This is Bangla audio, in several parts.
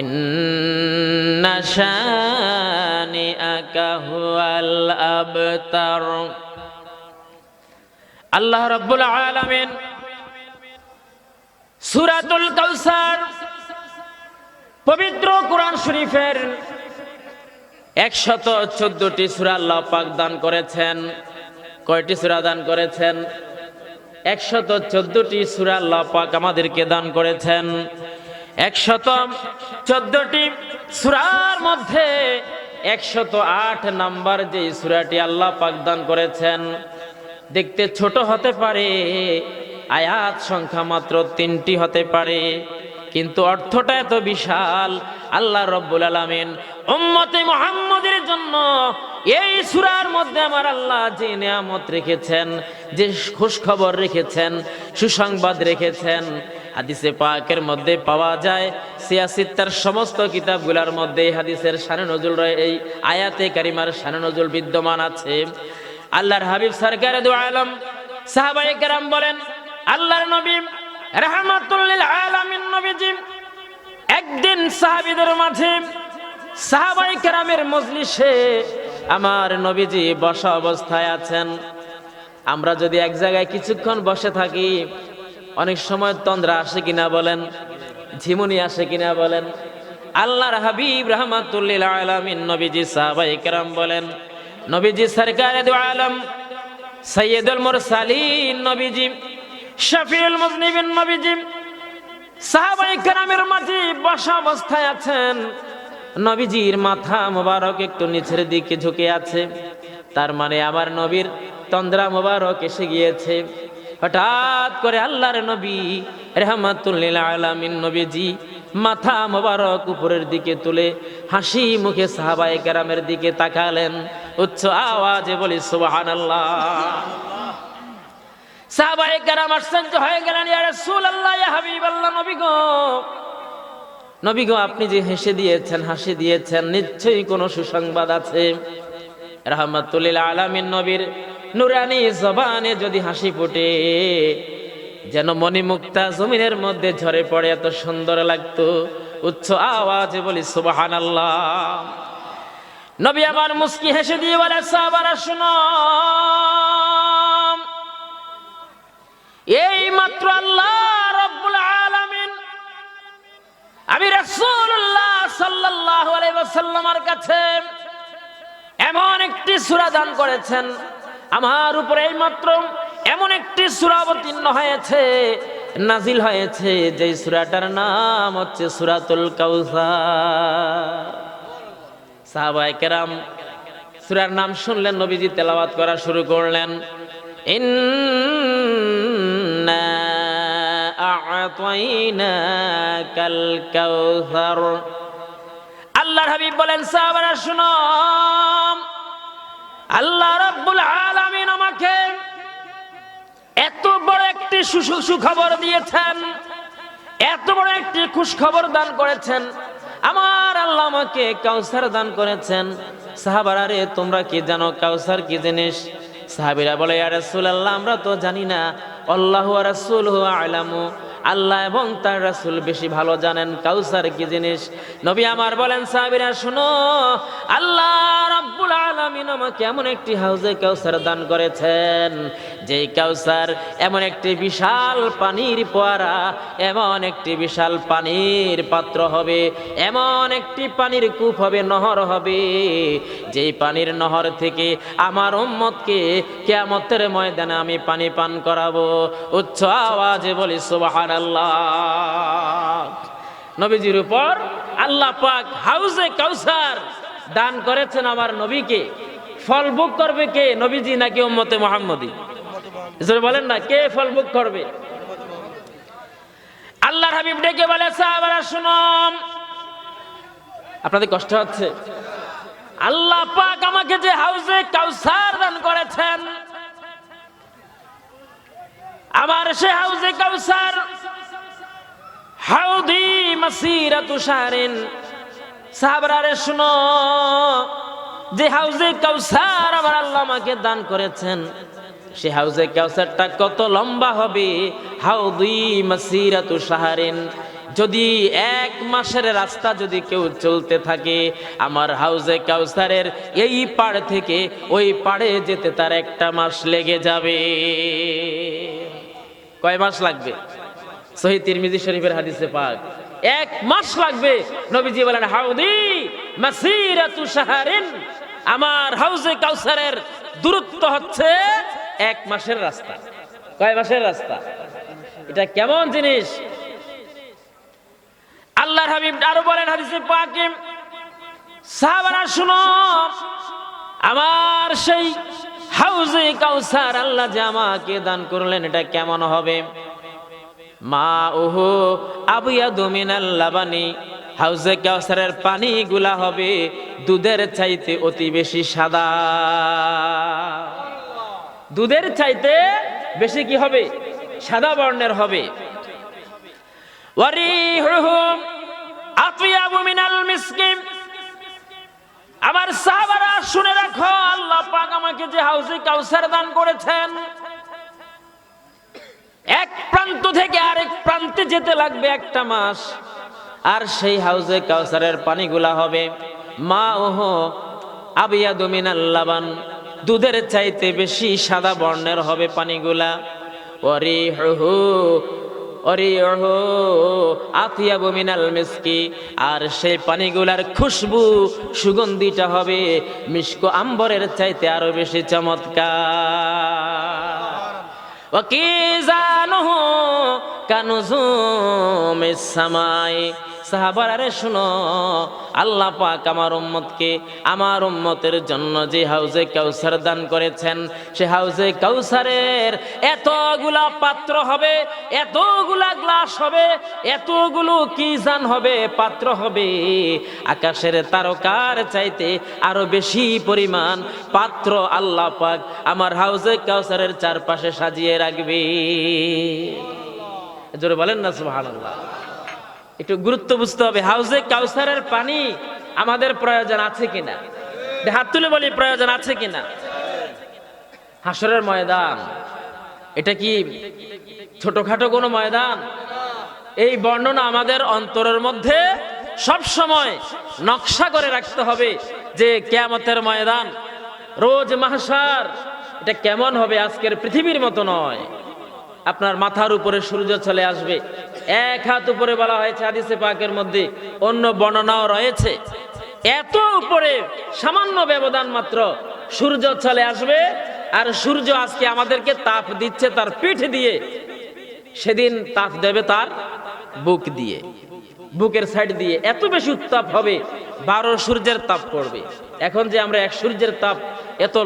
ইন্নাশানি শানি আকা আবতার। আল্লাহ রাব্বুল আলামিন সূরাতুল কাউসার পবিত্র কোরআন শরীফের একশত চোদ্দটি সুরা আল্লাহ পাক দান করেছেন। কয়টি সুরা দান করেছেন? একশত চোদ্দটি সুরা আল্লাহ পাক আমাদেরকে দান করেছেন। একশত চোদ্দটি সূরার মধ্যে একশত আট নাম্বার যে সূরাটি আল্লাহ পাক দান করেছেন, দেখতে ছোট হতে পারে, আয়াত সংখ্যা মাত্র তিনটি হতে পারে, কিন্তু অর্থটা এত বিশাল। আল্লাহ রব্বুল আলামিন উম্মতে মুহাম্মদের জন্য এই সূরার মধ্যে আমার আল্লাহ যে নিয়ামত রেখেছেন, যে খুশখবর রেখেছেন, সুসংবাদ রেখেছেন হাদিসে পাকের মধ্যে পাওয়া যায়। সিয়াসিত্তার সমস্ত কিতাবগুলার মধ্যে এই হাদিসের শানে নজুল রয়ে এই আয়াতে কারিমার শানে নজুল বিদ্যমান আছে। আল্লাহর হাবিব সরকার আলম সাহাবাই কেরাম বলেন, আল্লাহর নবী রাহমাতুল্লিল আলামিন নবীজি একদিন সাহাবীদের মাঝে সাহাবাই কেরামের মজলিসে আমার নবীজি বসা অবস্থায় আছেন। আমরা যদি এক জায়গায় কিছুক্ষণ বসে থাকি অনেক সময় তন্দ্রা আসে কিনা বলেন, ঝিমুনি আসে কিনা বলেন। আল্লাহর হাবিব রহমাতুল্লিল আলামিন নবীজি সাহাবাই কেরাম বলেন, নবীজি সরকার আলম সৈয়দুল মুরসালিন নবীজি, শফিউল মুজনিবিন নবীজি সাহাবাই কেরামের মাঝে বসা অবস্থায় আছেন। নবীজির মাথা মোবারক একটু নিচের দিকে ঝুঁকে আছে, তার মানে আমার নবীর তন্দ্রা মোবারক এসে গিয়েছে। হঠাৎ করে আল্লাহর নবী রেহমাতুল্লিল আলামিন নবীজি মাথা মোবারক উপরের দিকে তুলে হাসি মুখে সাহাবায়ে কেরামের দিকে তাকালেন। উচ্চ আওয়াজে বলি সুবাহান আল্লাহ সাহাবায়ে কেরাম আশ্চর্য হয়ে গেলেন, ইয়া রাসূলুল্লাহ, ইয়া হাবিবাল্লাহ, নবী গো। নবী গো, আপনি যে হেসে দিয়েছেন, হাসি দিয়েছেন, নিশ্চয়ই কোনো সুসংবাদ আছে। রাহমাতুল্লিল আলামিন নবীর নুরানি জবানে যদি হাসি ফুটে, যেন মণিমুক্তা জমিনের মধ্যে ঝরে পড়ে, এত সুন্দর লাগতো, উচ্চ আওয়াজে বলি সুবাহান আল্লাহ নবী আমার মুস্কি হেসে দিয়ে বলে, সাহাবারা শুনো। এই মাত্র আল্লাহ রব্বুল আলামিন, আমি রাসূলুল্লাহ সাল্লাল্লাহু আলাইহি ওয়াসাল্লামের কাছে এমন একটি সূরা দান করেছেন। আমার উপরে এই মাত্র এমন একটি সূরা অবতীর্ণ হয়েছে, নাজিল হয়েছে যে সূরাটার নাম হচ্ছে সুরাতুল কাউসার। সাহাবায়ে কেরাম সুরার নাম শুনলেন, নবীজি তেলাওয়াত করা শুরু করলেন। আল্লাহর হাবিব বলেন, সাহাবারা শুনো আল্লাহ রাব্বুল আলামিন আমাকে এত বড় একটি সুখবর দিয়েছেন, এত বড় একটি খুশ খবর দান করেছেন, আমার আল্লাহ আমাকে কাউসার দান করেছেন। সাহাবারা রে, তোমরা কি জানো কাউসার কি জিনিস? সাহাবিরা বলে, ইয়া আল্লাহ আমরা তো জানি না। আল্লাহু ওয়া রাসূলুহু আলামু। আল্লাহ এবং তার রাসূল বেশি ভালো জানেন, কাউসার কি জিনিস? নবী আমার বলেন, সাহাবীরা, শুনো, আল্লাহ রাব্বুল আলামিন আমাকে এমন একটি হাউজে কাউসার দান করেছেন, যেই কাউসার এমন একটি বিশাল পানির পোয়ারা, এমন একটি বিশাল পানির পাত্র হবে, এমন একটি পানির কূপ হবে, নহর হবে। যেই পানির নহর থেকে আমার উম্মতকে কেয়ামতের ময়দানে আমি পানি পান করাবো। উচ্চ আওয়াজে বলি সুবাহান আল্লাহ নবীজির উপর আল্লাহ পাক হাউজে কাউসার দান করেছেন আমার নবীকে। ফল ভোগ করবে কে? নবীজি নাকি উম্মতে মোহাম্মদী? বলেন না, কে ফল ভোগ করবে? আল্লাহর হাবিব ডেকে বলে, সাহাবারা শুনুন আপনাদের কষ্ট হচ্ছে? আল্লাহ পাক আমাকে যে হাউজে সে হাউজে কাউসার। হাউদি মাসিরাতু শাহরিন। সাহাবরারে শুনো, যে হাউজে কাউসার আমার আল্লাহ আমাকে দান করেছেন। সে হাউজে কাউসারটা কত লম্বা হবে, হাউদি মাসিরাতু শাহরিন। যদি এক মাসের রাস্তা যদি কেউ চলতে থাকে, আমার হাউজে কাউসারের এই পাড় থেকে ওই পাড়ে যেতে তার একটা মাস লেগে যাবে। কয় মাস লাগবে? সহি তিরমিজি শরীফের হাদিসে পাক। এক মাস লাগবে, নবীজি বলেন, হাউদি মাসিরাতু শাহরিন। আমার হাউজে কাউসারের দূরত্ব হচ্ছে এক মাসের রাস্তা। কয় মাসের রাস্তা? এটা কেমন জিনিস? আল্লাহর হাবিব আরও বলেন হাদিসে পাকে, সাহাবারা, শুনো, আমার সেই হাউজে কাউসার আল্লাহ যে আমাকে দান করলেন, এটা কেমন হবে? মা ওহো আবুয়া দমিনাল লাবানি, হাউজে কাউসারের পানিগুলা হবে দুধের চাইতে অতি বেশি সাদা। দুধের চাইতে বেশি কি হবে? সাদা বর্ণের হবে। ওয়ারিহুহু আতয়াবু মিনাল মিসকিন আমার সাহাবারা শুনে রাখো, আল্লাহ পাক আমাকে যে হাউজে কাউসার দান করেছেন, এক প্রান্ত থেকে আরেক প্রান্তে যেতে লাগবে একটা মাস, আর সেই হাউজে কাউসারের পানিগুলা হবে মা ওহো আবিয়া দমিনাল লাবান, দুধের চাইতে বেশি সাদা বর্ণের হবে পানিগুলা। ওরি হু মিনাল আর সেই পানিগুলার খুশবু সুগন্ধিটা হবে মিশক আম্বরের চাইতে আরও বেশি চমৎকার। কানুজুমিস সামাই। সাহাবারে শুনো, আল্লাহ পাক আমার উম্মতকে, আমার উম্মতের জন্য যে হাউজে কাউসার দান করেছেন, সে হাউজে কাউসারের এতগুলা পাত্র হবে, এতগুলা গ্লাস হবে, এতগুলো কি জান হবে, পাত্র হবে। আকাশের তারকার চাইতে আরও বেশি পরিমাণ পাত্র আল্লাহ পাক আমার হাউজে কাউসারের চারপাশে সাজিয়ে রাখবে। জোরে বলেন না, সুবহানাল্লাহ। একটু গুরুত্ব বুঝতে হবে, হাউজে কাউসারের পানি আমাদের প্রয়োজন আছে কিনা? হাত তুলে বলি, প্রয়োজন আছে কিনা? হাসরের ময়দান, এটা কি ছোটখাটো কোনো ময়দান? এই বর্ণনা আমাদের অন্তরের মধ্যে সব সময় নকশা করে রাখতে হবে যে কেয়ামতের ময়দান, রোজ মাহসার এটা কেমন হবে আজকের পৃথিবীর মতো নয়। আপনার মাথার উপরে সূর্য চলে আসবে। এক হাত উপরে বলা হয়েছে হাদিসে পাকের মধ্যে, অন্য বর্ণনাও রয়েছে। এত উপরে সামান্য ব্যবধান মাত্র সূর্য চলে আসবে, আর সূর্য আজকে আমাদেরকে তাপ দিচ্ছে তার পিঠ দিয়ে। সেদিন তাপ দেবে তার বুক দিয়ে। বুকের সাইড দিয়ে এত বেশি উত্তাপ হবে, বারো সূর্যের তাপ পড়বে। এখন যে আমরা এক সূর্যের তাপ এত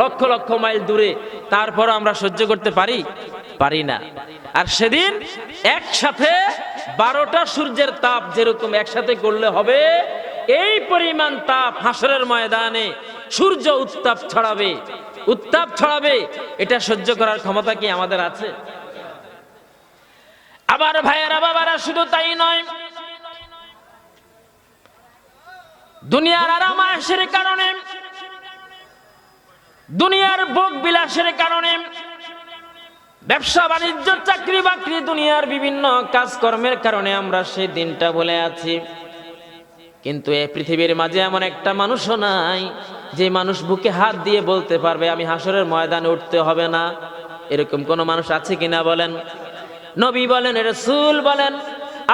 লক্ষ লক্ষ মাইল দূরে তারপর আমরা সহ্য করতে পারি? পারি না। আর সেদিন একসাথে বারোটা সূর্যের তাপ যেরকম একসাথে করলে হবে, এই পরিমাণ তাপ হাসরের ময়দানে সূর্য উত্তাপ ছড়াবে। উত্তাপ ছড়াবে, এটা সহ্য করার ক্ষমতা কি আমাদের আছে? আবার ভাইয়েরা, বাবারা, শুধু তাই নয়, দুনিয়ার আরাম আয়েশের কারণে, দুনিয়ার ভোগ বিলাসের কারণে ব্যবসা, বাণিজ্য, চাকরি, বাকরি, দুনিয়ার বিভিন্ন কাজকর্মের কারণে আমরা সেই দিনটা বলে আছি। কিন্তু এই পৃথিবীর মাঝে এমন একটা মানুষও নাই, যে মানুষ বুকে হাত দিয়ে বলতে পারবে, আমি হাসরের ময়দানে উঠতে হবে না। এরকম কোন মানুষ আছে কিনা বলেন? নবী বলেন, রসুল বলেন,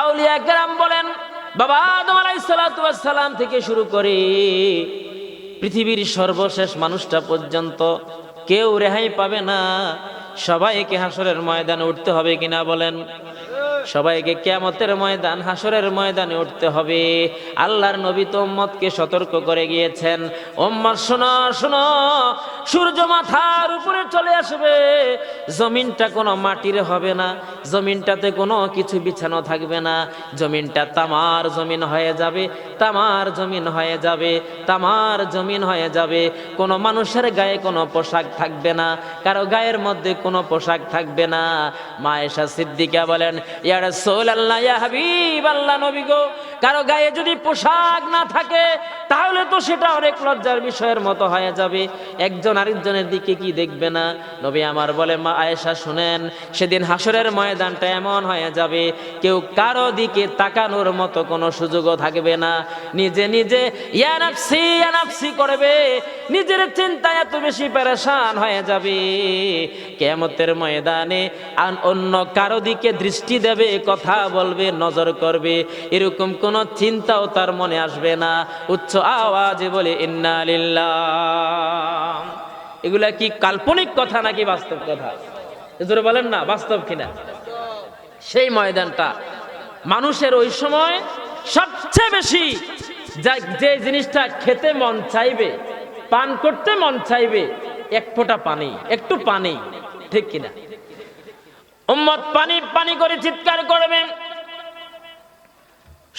আউলিয়া কেরাম বলেন, বাবা আদম সালাম থেকে শুরু করে পৃথিবীর সর্বশেষ মানুষটা পর্যন্ত কেউ রেহাই পাবে না। সবাইকে হাসরের ময়দানে উঠতে হবে কিনা বলেন। সবাইকে কেয়ামতের ময়দান হাসরের ময়দানে উঠতে হবে। আল্লাহর নবী তো উম্মতকে সতর্ক করে গিয়েছেন। উম্মত, শোনো শোনো, সূর্য মাথার উপরে চলে আসবে। জমিনটা কোনো মাটির হবে না, জমিনটাতে কোনো কিছু বিছানো থাকবে না। জমিনটা তামার জমিন হয়ে যাবে, তামার জমিন হয়ে যাবে, তামার জমিন হয়ে যাবে। কোনো মানুষের গায়ে কোনো পোশাক থাকবে না, কারও গায়ের মধ্যে কোনো পোশাক থাকবে না। মায়েশা সিদ্দিকা বলেন, ইয়া কারও গায়ে যদি পোশাক না থাকে, তাহলে তো সেটা অনেক লজ্জার বিষয়ের মতো হয়ে যাবে। একজন আরেকজনের দিকে কি দেখবে না? নবী আমার বলে, মা আয়েশা, শুনেন, সেদিন হাসরের ময়দানটা এমন হয়ে যাবে, কেউ কারও দিকে তাকানোর মতো কোনো সুযোগও থাকবে না। নিজে নিজে ইয়ানাফসি ইয়ানাফসি করবে, নিজের চিন্তায় এত বেশি পেরেশান হয়ে যাবে। কেমতের ময়দানে অন্য কারও দিকে দৃষ্টি দেবে কথা বলবে, নজর করবে, এরকম কোনো চিন্তাও তার মনে আসবে না। উচ্চ আওয়াজে বলে ইন্নালিল্লাহ এগুলা কি কাল্পনিক কথা নাকি বাস্তব কথা? এজোরে বলেন না, বাস্তব কিনা? সেই ময়দানটা, মানুষের ওই সময় সবচেয়ে বেশি যে জিনিসটা খেতে মন চাইবে, পান করতে মন চাইবে, এক ফোঁটা পানি, একটু পানি, ঠিক কিনা? উম্মত পানি পানি করে চিৎকার করবে।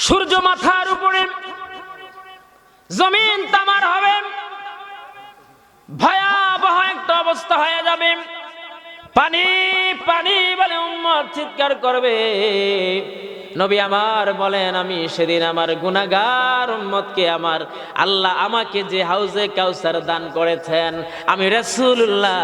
সূর্য মাথার উপরে জমিন তামার হবে। ভয়াবহ একটা অবস্থা হয়ে যাবে। পানি পানি বলে উম্মত চিৎকার করবে। নবী আমার বলেন, আমি সেদিন আমার গুনাগার উম্মতকে, আমার আল্লাহ আমাকে যে হাউজে কাউসার দান করেছেন, আমি রাসূলুল্লাহ,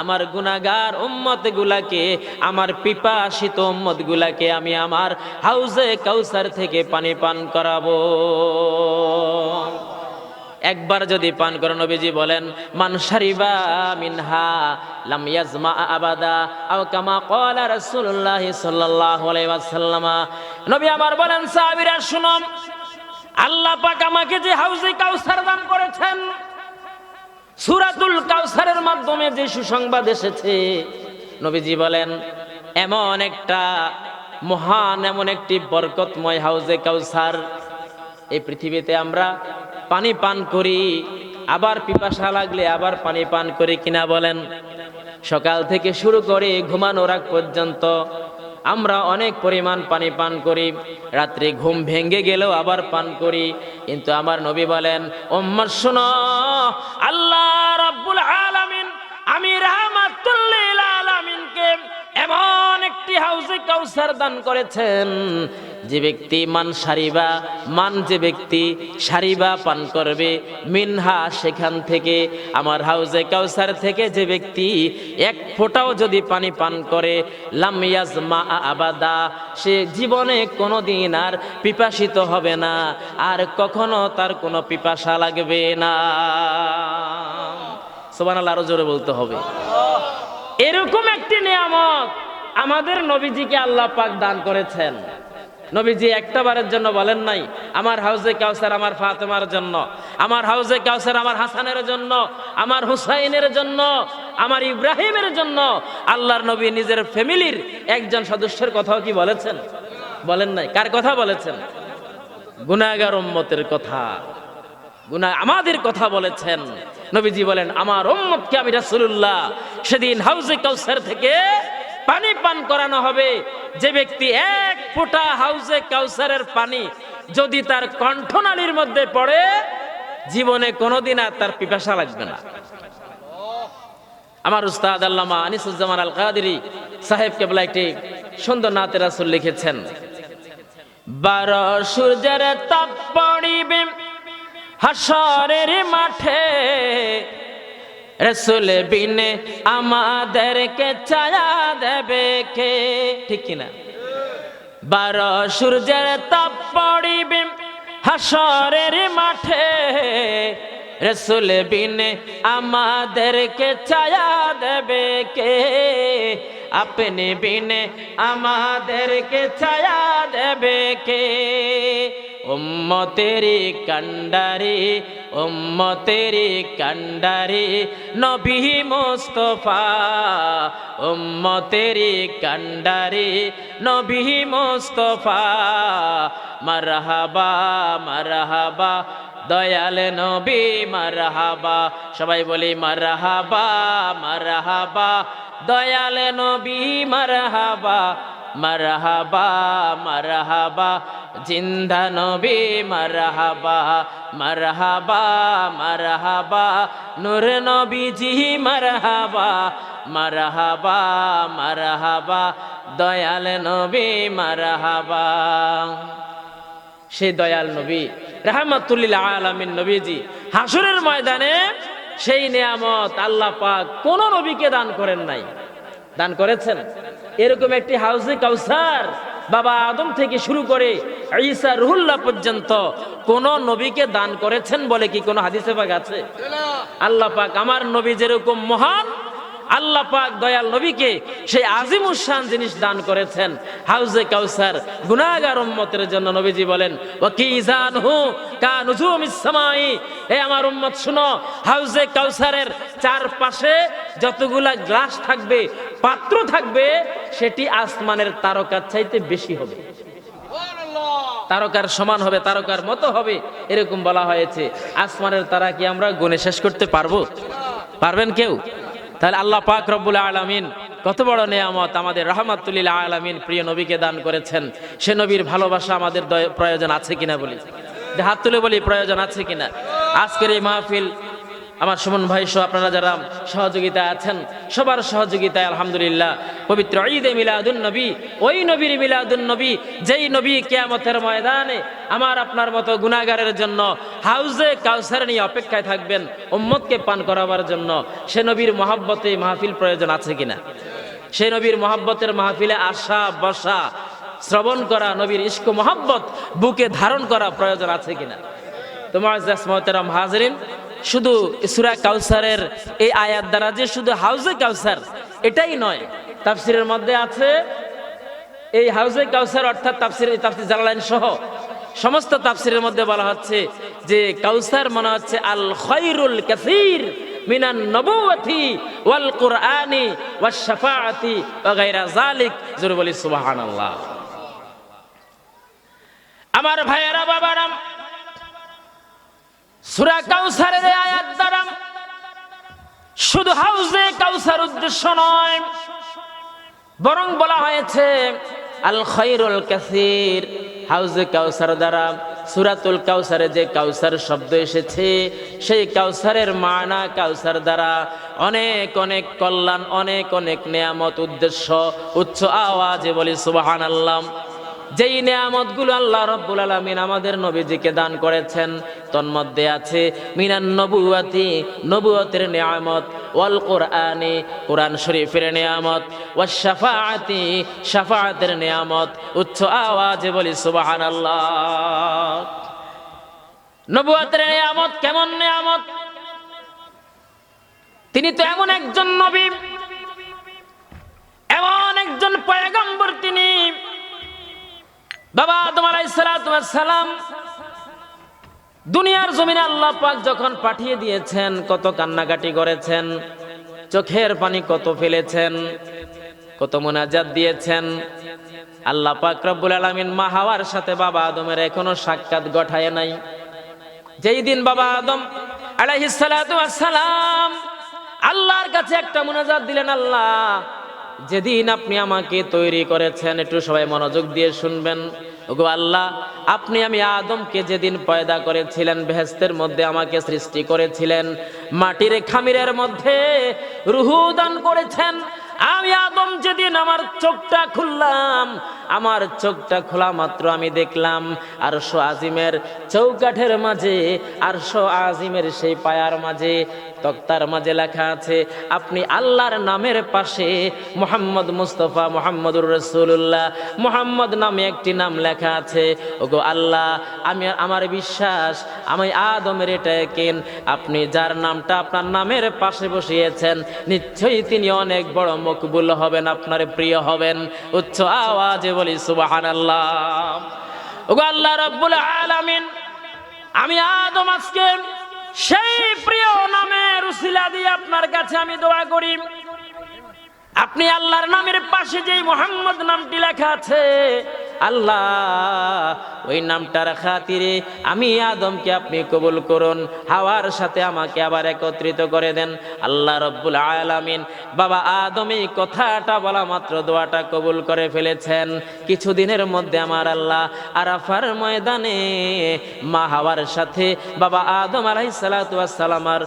আমার গুনাগার উম্মত গুলাকে আমার পিপাসিত উম্মত গুলাকে আমি আমার হাউজে কাউসার থেকে পানি পান করাবো। একবার যদি পান করে নবীজি বলেন, মান শারিবা মিনহা লাম ইয়াজমা আবাদা আও কামা ক্বালা রাসূলুল্লাহ সাল্লাল্লাহু আলাইহি ওয়াসাল্লাম। নবী আমার বলেন, সাহাবীরা শুনুন আল্লাহ পাক আমাকে যে হাউজে কাউসার দান করেছেন, সূরাতুল কাউসারের মাধ্যমে যে সুসংবাদ এসেছে, নবীজি বলেন, এমন একটা মহান, এমন একটি বরকতময় হাউজে কাউসার এই পৃথিবীতে আমরা পানি পান করি, আবার পিপাসা লাগলে আবার পানি পান করি কিনা বলেন। সকাল থেকে শুরু করে ঘুমানোর আগ পর্যন্ত আমরা অনেক পরিমাণ পানি পান করি, রাত্রে ঘুম ভেঙে গেলেও আবার পান করি। কিন্তু আমার নবী বলেন ওম্মার শোনো, আল্লাহ রাব্বুল আলামিন, আমি রাহমাতুল্লিল আলামিনকে এমন একটি হাউজে কাউসার দান করেছেন যে ব্যক্তি মান সারিবা, মান যে ব্যক্তি সারিবা পান করবে, মিনহা সেখান থেকে, আমার হাউজে কাউসার থেকে যে ব্যক্তি এক ফোঁটাও যদি পানি পান করে লামিয়াজ মা আবাদা, সে জীবনে কোনো দিন আর পিপাসিত হবে না, আর কখনো তার কোনো পিপাসা লাগবে না। সোবান আরও জোরে বলতে হবে। এরকম একটি নিয়ামত আমাদের নবীজিকে আল্লাহ পাক দান করেছেন। নবীজি একটা বারের জন্য বলেন নাই, আমার হাউজে কাউসার আমার ফাতেমার জন্য, আমার হাউজে কাউসার আমার হাসানের জন্য, আমার হুসাইনের জন্য, আমার ইব্রাহিমের জন্য। আল্লাহর নবী নিজের ফ্যামিলির একজন সদস্যের কথাও কি বলেছেন? বলেন নাই। কার কথা বলেছেন? গুনাগার উম্মতের কথা। গুনা আমাদের কথা বলেছেন। নবীজি বলেন, আমার উম্মতকে আমি রাসূলুল্লাহ সেদিন হাউজে কাউসার থেকে পানি পান করানো হবে। যে ব্যক্তি এক ফোঁটা হাউজে কাউসারের পানি যদি তার কণ্ঠনালীর মধ্যে পড়ে, জীবনে কোনোদিন আর তার পিপাসা লাগবে না। আমার উস্তাদ আল্লামা আনিসুজ্জামান আল কাদিরি সাহেব কেবলা একটি সুন্দর নাতে রাসুল লিখেছেন, বারো সূর্যের তাপ পড়িবে হাসরের মাঠে রসুল বিনে আমাদেরকে ছায়া দেবে কে? ঠিক কিনা? বারো সূর্যের তাপ পড়িবে হাসরের মাঠে। রসুল বিনে আমাদেরকে ছায়া দেবে কে? আপনি বিনে আমাদেরকে ছায়া দেবে কে? উম্মতেরি কান্ডারি উম্মতেরি কান্ডারি নবী মুস্তফা, উম্মতেরি কান্ডারি নবী মুস্তফা। মারহাবা মারহাবা, দয়াল নবী, মারহাবা। সবাই বলি মারহাবা মারহাবা, দয়াল নবী, মারহাবা। মারহাবা মারহাবা, জিন্দা নবী, মারহাবা মারহাবা মারহাবা, নূর নবীজি, মারহাবা মারহাবা মারহাবা, দয়াল নবী, মারহাবা। সেই দয়াল নবী, রাহমাতুল্লিল আলামিন নবীজি হাসুরের ময়দানে সেই নিয়ামত আল্লাহ পাক কোন নবীকে দান করেন নাই। দান করেছেন? এরকম একটি হাউসে কাউসার বাবা আদম থেকে শুরু করে ঈসা রুহুল্লাহ পর্যন্ত কোন নবীকে দান করেছেন বলে কি কোনো হাদিসে পাক আছে? আল্লাহ পাক আমার নবী যেরকম মহান আল্লাহ পাক দয়াল নবীকে সেই আজিম উসান জিনিস দান করেছেন। হাউজে কাউসার গুনাহগার উম্মতের জন্য নবীজি বলেন, ওয়াকিজানহু কানুজুমিস সামাই হে আমার উম্মত, শুনো, হাউজে কাউসারের চারপাশে যতগুলা গ্লাস থাকবে, পাত্র থাকবে, সেটি আসমানের তারকার চাইতে বেশি হবে। তারকার সমান হবে, তারকার মতো হবে, এরকম বলা হয়েছে। আসমানের তারা কি আমরা গুণে শেষ করতে পারব? পারবেন কেউ? তাহলে আল্লাহ পাক রব্বুল আলমিন কত বড় নেয়ামত আমাদের রহমাতুল্লিল আলমিন প্রিয় নবীকে দান করেছেন। সে নবীর ভালোবাসা আমাদের প্রয়োজন আছে কিনা বলি? হাত তুলে বলি, প্রয়োজন আছে কিনা? আজকের এই মাহফিল আমার সুমন ভাই সহ আপনারা যারা সহযোগিতা আছেন, সবার সহযোগিতায় আলহামদুলিল্লাহ। পবিত্র ঈদে মিলাদুন নবী, ওই নবীর মিলাদুন নবী, যেই নবী কেয়ামতের ময়দানে আমার আপনার মতো গুনাগারের জন্য হাউজে কাউসার নিয়ে অপেক্ষায় থাকবেন, উম্মতকে পান করাবার জন্য, সে নবীর মহাব্বতে মাহফিল প্রয়োজন আছে কিনা? সে নবীর মহাব্বতের মাহফিলে আসা, বসা, শ্রবণ করা, নবীর ইস্ক মহাব্বত, বুকে ধারণ করা প্রয়োজন আছে কিনা? তোমার হাজরিন শুধু সুরা কাউসারের এই আয়াত দ্বারা যে শুধু হাউজে কাউসার, এটাই নয়। তাফসিরের মধ্যে আছে, এই হাউজে কাউসার অর্থাৎ তাফসির তাফসির জালালাইন সহ সমস্ত তাফসিরের মধ্যে বলা হচ্ছে যে কাউসার মনে হচ্ছে আল খৈরুল কাসির মিনান নবুয়তি ওয়াল কুরআনি ওয়াশ শাফাআতি ওয়া গায়রা যালিক। জোরে বলি সুবহানাল্লাহ। আমার ভাইয়েরা বাবারাম সুরা কাউসারের আয়াত দ্বারা। শুধু হাউজে কাউসার উদ্দেশ্য নয়, বরং বলা হয়েছে, আল খৈরুল কাসির। হাউজে কাউসার দ্বারা সুরাতুল কাউসারে যে কাউসার শব্দ এসেছে, সেই কাউসারের মানা কাউসার দ্বারা অনেক অনেক কল্যাণ, অনেক অনেক নেয়ামত, উদ্দেশ্য, উচ্চ আওয়াজে বলি সুবাহান আল্লাহ যেই নেয়ামতগুলো আল্লাহ রব্বুল আলমিন আমাদের নবীজিকে দান করেছেন, তন্মধ্যে আছে মিনান নবুয়াতি, নবুয়তের নেয়ামত, ওয়াল কোরআনে, কোরআন শরীফের নেয়ামত ওয়া শাফাআতি, শাফাআতের নেয়ামত, উচ্চ আওয়াজে বলি সুবাহান আল্লাহ নবুয়তের নেয়ামত কেমন নেয়ামত? তিনি তো এমন একজন নবী, এমন একজন পয়গম্বর তিনি বাবা আদম সালাম। দুনিয়ার জমিনে আল্লাহ পাক যখন পাঠিয়ে দিয়েছেন, কত কান্নাকাটি করেছেন, চোখের পানি কত ফেলেছেন, কত মোনাজাত দিয়েছেন। আল্লাহ পাক রব্বুল আলামিন মা হাওয়ার সাথে বাবা আদমের এখনও সাক্ষাৎ গঠায় নাই। যেই দিন বাবা আদম আলাইহিস সালাম আল্লাহর কাছে একটা মোনাজাত দিলেন, আল্লাহ যেদিন আপনি আমাকে তৈরি করেছেন, একটু সবাই মনোযোগ দিয়ে শুনবেন। ওগো আল্লাহ, আপনি আমি আদমকে যেদিন পয়দা করেছিলেন বেহেস্তের মধ্যে আমাকে সৃষ্টি করেছিলেন, মাটির খামিরের মধ্যে রুহু দান করেছেন। আমি আদম যেদিন আমার চোখটা খুললাম, আমার চোখটা খোলা মাত্র আমি দেখলাম। আর শো আজিমের চৌকাঠের মাঝে আর আজিমের সেই পায়ার মাঝে তক্তার মাঝে লেখা আছে, আপনি আল্লাহর নামের পাশে মোহাম্মদ মুস্তফা মোহাম্মদুর রসুল্লাহ মোহাম্মদ নামে একটি নাম লেখা আছে, ওগো আল্লাহ, আমি, আমার বিশ্বাস, আমি আদমের এটা কেন আপনি যার নামটা আপনার নামের পাশে বসিয়েছেন, নিশ্চয়ই তিনি অনেক বড় মকবুল হবেন, আপনার প্রিয় হবেন, উচ্চ আওয়াজে বলি সুবাহান আল্লাহ ওগো আল্লাহ রব্বুল আলামিন, আমি আদম আজকে সেই প্রিয় নামের উসিলা দিয়ে আপনার কাছে আমি দোয়া করি। আপনি আল্লাহর নামের পাশে যেই মোহাম্মদ নামটি লেখা আছে, আল্লাহ, ওই নামটার খাতিরে আমি আদমকে আপনি কবুল করুন, হাওয়ার সাথে আমাকে আবার একত্রিত করে দেন। আল্লাহ রব্বুল আলামিন বাবা আদম এই কথাটা বলা মাত্র দোয়াটা কবুল করে ফেলেছেন। কিছুদিনের মধ্যে আমার আল্লাহ আরাফার ময়দানে মা হাওয়ার সাথে বাবা আদম আলাইসালামার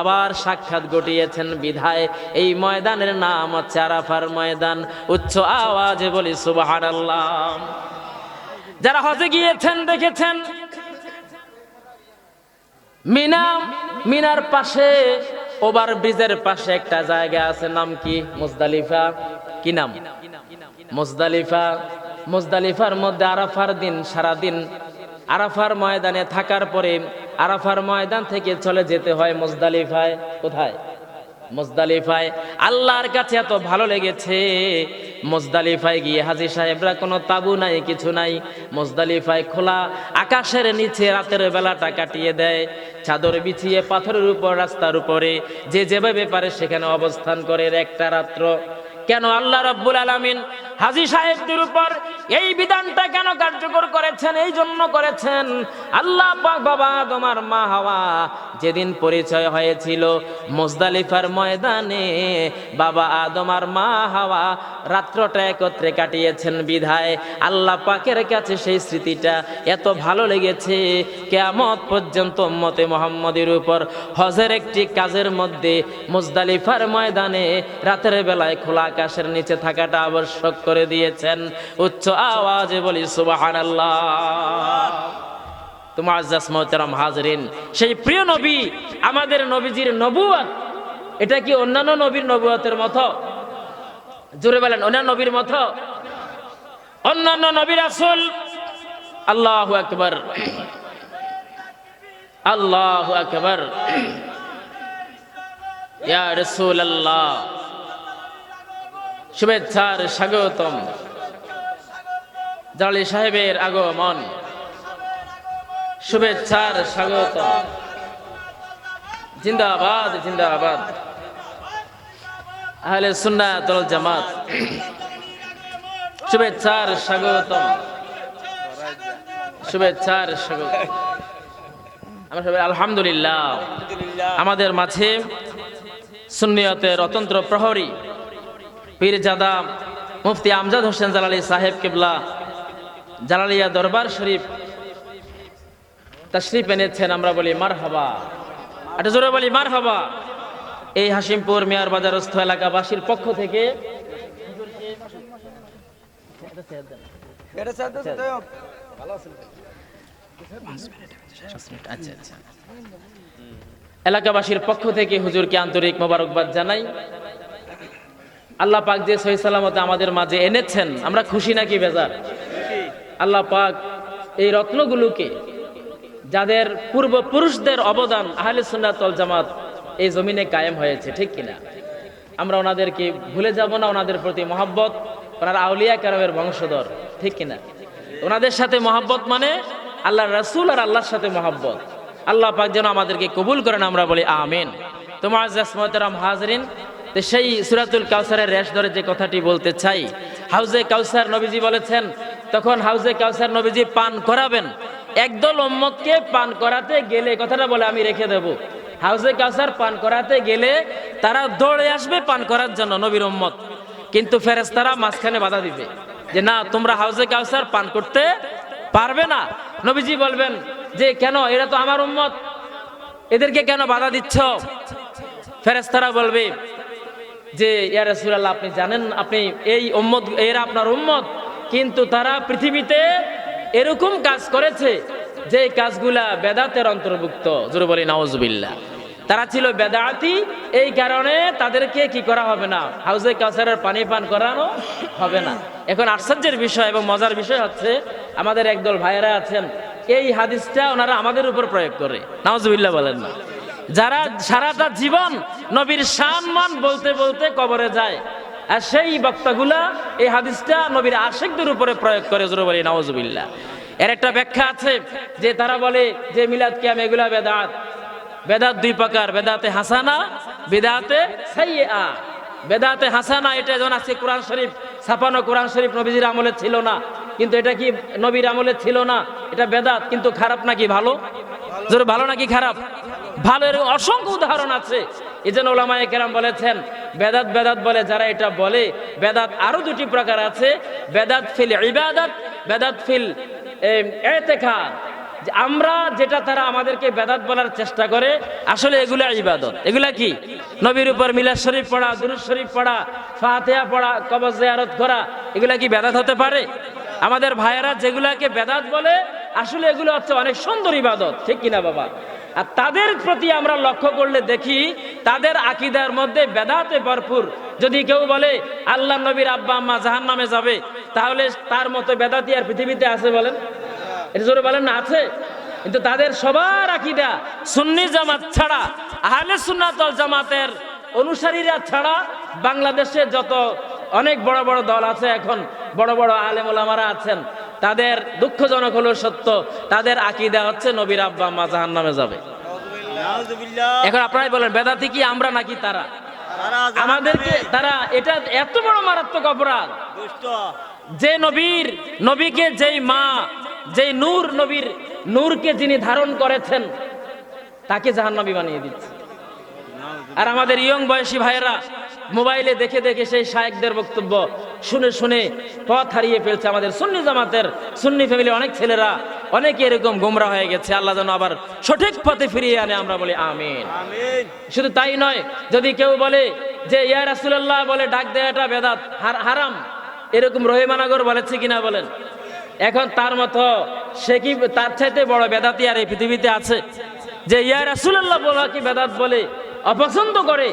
আবার সাক্ষাৎ ঘটিয়েছেন বিধায়। এই ময়দানের নাম আরাফার ময়দান, উচ্চ আওয়াজে বলি আল্লাহ যারা হজে গিয়েছেন, দেখেছেন, মিনা, মিনার পাশে ওভার ব্রিজের পাশে একটা জায়গা আছে, নাম কি? মুজদালিফা। কি নাম? মুজদালিফা। মুজদালিফার মধ্যে আরাফার দিন সারা দিন আরাফার ময়দানে থাকার পরে আরাফার ময়দান থেকে চলে যেতে হয় মুজদালিফায়। কোথায়? মুজদালিফায়, আল্লাহর কাছে এত ভালো লেগেছে। মুজদালিফায় গিয়ে হাজি সাহেবরা কোনো তাবু নাই, কিছু নাই। মুজদালিফায় খোলা আকাশের নিচে রাতের বেলাটা কাটিয়ে দেয়। চাদর বিছিয়ে পাথরের উপর, রাস্তার উপরে যে যেভাবে পারে সেখানে অবস্থান করে। একটা রাত্র, কেন আল্লাহ রব্বুল আলামিন হাজি সাহেবদের উপর এই বিধানটা কেন কার্যকর করেছেন? এই জন্য করেছেন। আল্লাহ পাক বাবা তোমার মা হাওয়া যেদিন পরিচয় হয়েছিল মোজদালিফার ময়দানে বাবা আদমার মা হাওয়া রাত্রটা একত্রে কাটিয়েছেন বিধায়। আল্লাহ পাকের কাছে সেই স্মৃতিটা এত ভালো লেগেছে। কেয়ামত পর্যন্ত মতে মোহাম্মদের উপর হজের একটি কাজের মধ্যে মুজদালিফার ময়দানে রাতের বেলায় খোলা আকাশের নিচে থাকাটা আবশ্যক করে দিয়েছেন। উচ্চ আওয়াজে বলি সুবাহান তোমার হাজরিন, সেই প্রিয় নবী, আমাদের নবীজির নবুয়াত, এটা কি অন্যান্য নবীর নবুয়াতের মতো? জোরে বলেন, অন্যান্য নবীর মতো? অন্যান্য নবীর আসল আল্লাহ আকবর। আল্লাহ আকবর। ইয়া রসুল আল্লাহ শুভেচ্ছার স্বাগতম। জালি সাহেবের আগমন। শুভেচ্ছার স্বাগতম। জিন্দাবাদ জিন্দাবাদ। আহলে সুন্নাত ওয়াল জামাত শুভেচ্ছার স্বাগতম। শুভেচ্ছার স্বাগত আমরা সবাই আলহামদুলিল্লাহ। আমাদের মাঝে সুন্নিয়তের অতন্ত্র প্রহরী পীরজাদা মুফতি আমজাদ হোসেন জালালি সাহেব কেবলা জালালিয়া দরবার শরীফ তশরিফ এনেছেন আমরা বলি মার হাবা একটা জোরে বলি মার হাবা এই হাসিমপুর মেয়র বাজারস্থ এলাকাবাসীর পক্ষ থেকে আচ্ছা আচ্ছা। এলাকাবাসীর পক্ষ থেকে হুজুরকে আন্তরিক মোবারকবাদ জানাই। আল্লাহ পাক যে সহি সালামতে আমাদের মাঝে এনেছেন, আমরা খুশি নাকি বেজার? আল্লাহ পাক এই রত্নগুলোকে যাদের পূর্বপুরুষদের অবদান আহলে সুন্নাতল জামাত এই জমিনে কায়েম হয়েছে, ঠিক কিনা? আমরা ওনাদেরকে ভুলে যাব না ওনাদের প্রতি মহাব্বত, ওনারা আউলিয়া কারামের বংশধর, ঠিক কিনা? ওনাদের সাথে মহাব্বত মানে আল্লাহ রাসূল আর আল্লাহর সাথে মহাব্বত। আল্লাহ পাক যেন আমাদেরকে কবুল করেন, আমরা বলি আমিন। তোমার জাসমতরাম হাজরিন তো সেই সুরাতুল কাউসারের রেশ ধরে যে কথাটি বলতে চাই, হাউজে কাউসার নবীজি বলেছেন, তখন হাউজে কাউসার নবীজি পান করাবেন। একদল উম্মতকে পান করাতে গেলে, কথাটা বলে আমি রেখে দেব। হাউজে কাউসার পান করাতে গেলে তারা দৌড়ে আসবে পান করার জন্য নবীর উম্মত। কিন্তু ফেরেশতারা মাঝখানে বাধা দিবে যে, না, তোমরা হাউজে কাউসার পান করতে পারবে না। নবীজি বলবেন যে, কেন? এরা তো আমার উম্মত। এদেরকে কেন বাধা দিচ্ছ? ফেরেশতারা বলবে যে, ইয়া রাসূলুল্লাহ, আপনি জানেন, আপনি এই উম্মত, এরা আপনার উম্মত, কিন্তু তারা পৃথিবীতে এরকম কাজ করেছে যে কাজগুলা বেদাতের অন্তর্ভুক্ত। জোরে বলি, নাউজুবিল্লাহ। তারা ছিল বেদাতি, এই কারণে তাদেরকে কি করা হবে না? হাউজে কাউসারের পানি পান করানো হবে না। এখন আশ্চর্যের বিষয় এবং মজার বিষয় হচ্ছে, আমাদের একদল ভাইয়েরা আছেন, এই হাদিসটা ওনারা আমাদের উপর প্রয়োগ করে। নাউজুবিল্লাহ বলেন না। যারা সারাটা জীবন নবীর সম্মান বলতে বলতে কবরে যায়, আর সেই বক্তাগুলা এই হাদিসটা নবীর আশেকদের উপরে প্রয়োগ করে, জোরে বলি নওয়াজুবিল্লাহ এর একটা ব্যাখ্যা আছে যে তারা বলে যে মিলাদ কিয়াম এগুলা বেদাত। বেদাত দুই প্রকার, বেদাতে হাসানা, বেদাতে সাইয়্যা বেদাতে হাসানা, এটা যেমন আছে কোরআন শরীফ, ছাপানো কোরআন শরীফ নবীজির আমলে ছিল না, কিন্তু এটা কি নবীর আমলে ছিল না? এটা বেদাত, কিন্তু খারাপ নাকি ভালো? জোরে, ভালো নাকি খারাপ? ভালো এর অসংখ্য উদাহরণ আছে। এই জন্য ওলামায়ে কেরাম বলেছেন, বেদাত বেদাত বলে যারা এটা বলে, বেদাত আরও দুটি প্রকার আছে। বেদাত ফিল ইবাদত, বেদাত ফিল এতেখাদ যে আমরা যেটা তারা আমাদেরকে বেদাত বলার চেষ্টা করে, আসলে এগুলা ইবাদত। এগুলা কি? নবীর উপর মিলাদ শরীফ পড়া, দুরুদ শরীফ পড়া, ফাতিহা পড়া কবজ জিয়ারত করা, এগুলা কি বেদাত হতে পারে? আমাদের ভাইয়েরা যেগুলাকে বেদাত বলে, আসলে এগুলো হচ্ছে অনেক সুন্দর ইবাদত। ঠিক কিনা বাবা? আর তাদের প্রতি আমরা লক্ষ্য করলে দেখি তাদের আকিদার মধ্যে বেদাতে ভরপুর। যদি কেউ বলে, আল্লাহ নবীর আব্বা আম্মা জাহান নামে যাবে, তাহলে তার মতো বেদাতি আর পৃথিবীতে আছে বলেন? এটা জোরে বলেন না, আছে? কিন্তু তাদের সবার আকিদা সুন্নি জামাত ছাড়া, আহলে সুন্নাতল জামাতের অনুসারীরা ছাড়া বাংলাদেশে যত অনেক বড় বড় দল আছে এখন, বড় বড় আলেম ওলামারা আছেন তাদের দুঃখজনক হলো সত্য তাদের আকিদা হচ্ছে নবীর আব্বা আম্মা জাহান নামে যাবে। এখন আপনারাই বলেন বেদাতি কি আমরা নাকি তারা? আমাদেরকে তারা এটা এত বড় মারাত্মক অপরাধ। যে নবীর নবীকে যেই মা যেই নূর নবীর নূরকে যিনি ধারণ করেছেন তাকে জাহান্নাবী বানিয়ে দিচ্ছে। আর আমাদের ইয়ং বয়সী ভাইয়েরা মোবাইলে দেখে দেখে সেই শায়েকদের বক্তব্য শুনে শুনে পথ হারিয়ে ফেলছে আমাদের সুন্নি জামাতের। সুন্নি ফ্যামিলি অনেক ছেলেরা অনেকে এরকম গোমরা হয়ে গেছে। আল্লাহ যেন আবার সঠিক পথে ফিরিয়ে আনে আমরা বলি আমিন। আমিন। শুধু তাই নয় যদি কেউ বলে যে ইয়া রাসুল্লাহ বলে ডাক দেওয়াটা বেদাত হারাম। এরকম রহিমানাগর বলেছে কিনা বলেন? এখন তার মতো সে কি তার চাইতে বড় বেদাতি আর এই পৃথিবীতে আছে? যে ইয়া রাসুল্লাহ বলা কি বেদাত বলে? অপছন্দ করে?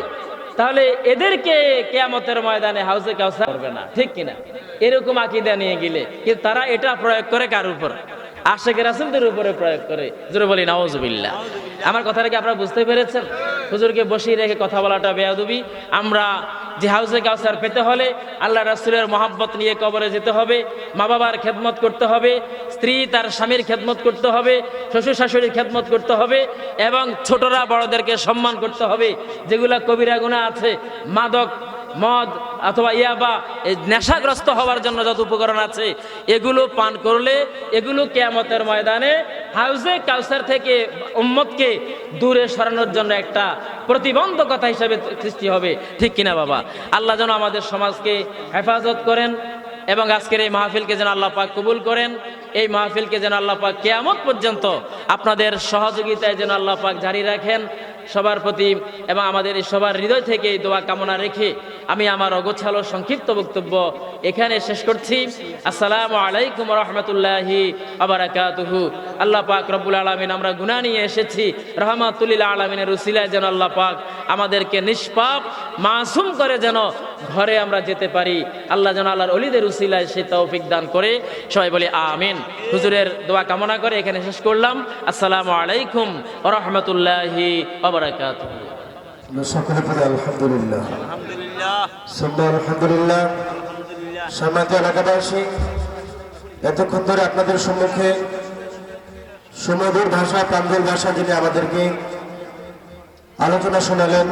তাহলে এদেরকে কেয়ামতের ময়দানে হাউসে কাউসে করবে না, ঠিক কিনা? এরকম আকিদা নিয়ে গেলে, কিন্তু তারা এটা প্রয়োগ করে কার উপর? আশেখ রাসুলদের উপরে প্রয়োগ করে। জোরে বলি নাওজুবিল্লাহ আমার কথাটা কি আপনারা বুঝতে পেরেছেন? হুজুরকে বসিয়ে রেখে কথা বলাটা বেয়াদুবি। আমরা যে হাউসে কাউসার পেতে হলে আল্লাহ রাসুলের মহাব্বত নিয়ে কবরে যেতে হবে মা বাবার খেদমত করতে হবে, স্ত্রী তার স্বামীর খেদমত করতে হবে শ্বশুর শাশুড়ির খেদমত করতে হবে, এবং ছোটরা বড়দেরকে সম্মান করতে হবে। যেগুলা কবিরা গুণা আছে, মাদক মদ অথবা ইয়াবা নেশাগ্রস্ত হওয়ার জন্য যত উপকরণ আছে, এগুলো পান করলে এগুলো কেয়ামতের ময়দানে হাউজে কাউসার থেকে উম্মতকে দূরে সরানোর জন্য একটা প্রতিবন্ধকতা হিসাবে সৃষ্টি হবে। ঠিক কিনা বাবা? আল্লাহ যেন আমাদের সমাজকে হেফাজত করেন এবং আজকের এই মাহফিলকে যেন আল্লাহ পাক কবুল করেন, এই মাহফিলকে যেন আল্লাহ পাক কেয়ামত পর্যন্ত আপনাদের সহযোগিতায় যেন আল্লাহ পাক জারি রাখেন। সবার প্রতি এবং আমাদের এই সবার হৃদয় থেকে এই দোয়া কামনা রেখে আমি আমার অগোছালো সংক্ষিপ্ত বক্তব্য এখানে শেষ করছি। আসসালামু আলাইকুম রহমতুল্লাহি আবরাকাতুহু। আল্লাহ পাক রব্বুল আলমিন, আমরা গুনাহ নিয়ে এসেছি। রহমাতুল্লিল আলমিনের উসিলায় যেন আল্লাহ পাক আমাদেরকে নিষ্পাপ, মাসুম করে যেন ঘরে আমরা যেতে পারি। আল্লাহ যেন আল্লাহর অলিদের উসিলায় সে তৌফিক দান করে। সবাই বলি আমিন। হুজুরের দোয়া কামনা করে এখানে শেষ করলাম। আসসালামু আলাইকুম রহমতুল্লাহি আমরা সকলে পড়ে আলহামদুলিল্লাহ। আলহামদুলিল্লাহ। আলহামদুলিল্লাহ। আলহামদুলিল্লাহ। সম্মানিত এলাকাবাসী এতক্ষণ ধরে আপনাদের সম্মুখে সুমধুর ভাষা প্রাঞ্জল ভাষা যিনি আমাদেরকে আলোচনা শোনালেন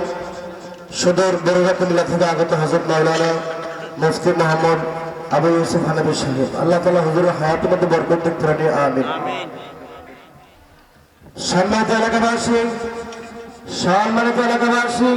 সদর বড়ুয়া কুমিল্লা থেকে আগত হজরত মাওলানা মুফতি মোহাম্মদ আবু ইউসুফ হানবি সাহেব। আল্লাহ তালা হজুর হায়াতের মধ্যে বরকত দেখতে আমিন। আমিন। সম্মানিত এলাকাবাসী সম্মানিত এলাকাবাসী